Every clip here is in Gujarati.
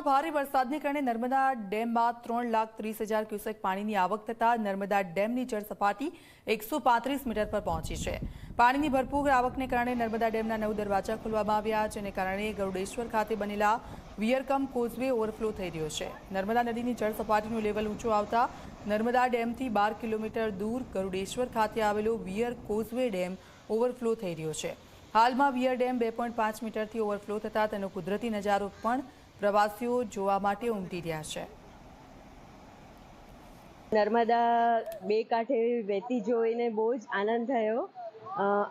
રાજ્યમાં ભારે વરસાદને કારણે નર્મદા ડેમમાં ત્રણ લાખ ત્રીસ હજાર ક્યુસેક પાણીની આવક થતાં નર્મદા ડેમની જળ સપાટી એકસો પાંત્રીસ મીટર પર પહોંચી છે. પાણીની ભરપૂર આવકને કારણે નર્મદા ડેમના નવ દરવાજા ખોલવામાં આવ્યા જેને કારણે ગરુડેશ્વર ખાતે બનેલા વિયરકમ કોઝવે ઓવરફ્લો થઈ રહ્યો છે. નર્મદા નદીની જળ સપાટીનું લેવલ ઊંચું આવતા નર્મદા ડેમથી બાર કિલોમીટર દૂર ગરુડેશ્વર ખાતે આવેલો વિયર કોઝવે ડેમ ઓવરફ્લો થઈ રહ્યો છે. હાલમાં વિયર ડેમ બે પોઈન્ટ પાંચ મીટરથી ઓવરફ્લો થતાં તેનો કુદરતી નજારો પણ પ્રવાસીઓ જોવા માટે ઉમટી રહ્યા છે. નર્મદા બે કાંઠે વહેતી જોઈને બહુ જ આનંદ થયો.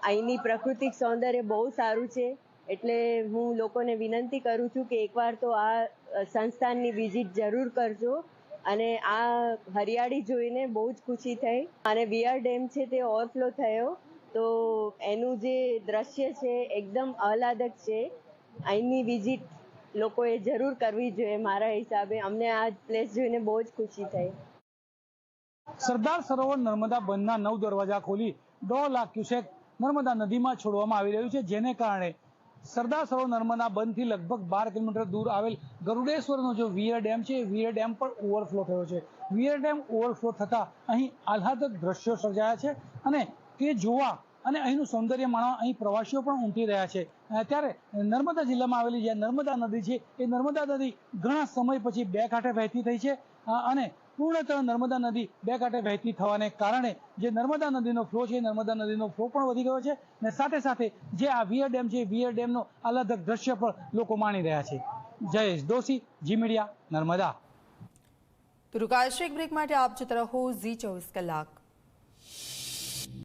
અહીંની પ્રાકૃતિક સૌંદર્ય બહુ સારું છે. એટલે હું લોકોને વિનંતી કરું છું કે એકવાર તો આ સંસ્થાનની વિઝિટ જરૂર કરજો અને આ હરિયાળી જોઈને બહુ જ ખુશી થઈ. અને વિયર ડેમ છે તે ઓવરફ્લો થયો. તો એનું જે દ્રશ્ય છે, એકદમ આહલાદક છે. અહીંની વિઝિટ લોકોએ જરૂર કરવી જોઈએ મારા હિસાબે. અમને આ પ્લેસ જોઈને બહુ જ ખુશી થઈ. સરદાર સરોવર નર્મદા બંધના નવ દરવાજા ખોલી દોઢ લાખ ક્યુસેક નર્મદા નદીમાં છોડવામાં આવી રહ્યું છે, જેને કારણે સરદાર સરોવર નર્મદા બંધથી લગભગ બાર કિલોમીટર દૂર આવેલ ગરુડેશ્વરનો જે વિયર ડેમ છે વિયર ડેમ પણ ઓવરફ્લો થયો છે. વિયર ડેમ ઓવરફ્લો થતા અહીં આહલાદક દ્રશ્યો સર્જાયા છે અને તે જોવા અને અહીંનું સૌંદર્ય માણવા અહીં પ્રવાસીઓ પણ ઉમટી રહ્યા છે. ત્યારે નર્મદા જિલ્લામાં આવેલી જે નર્મદા નદી છે, એ નર્મદા નદી ઘણા સમય પછી બે કાંઠે વહેતી થઈ છે. અને પૂર્ણતઃ નર્મદા નદી બે કાંઠે વહેતી થવાને કારણે જે નર્મદા નદીનો ફ્લો છે નર્મદા નદીનો ફ્લો પણ વધી ગયો છે. અને સાથે સાથે જે આ વિયર ડેમ છે વિયર ડેમનો અલગ દ્રશ્ય પણ લોકો માણી રહ્યા છે. Jayesh Doshi Zee Media, Narmada. તો રૂકાશે એક બ્રેક માટે આપ જતા રહો ઝી ચોવીસ કલાક.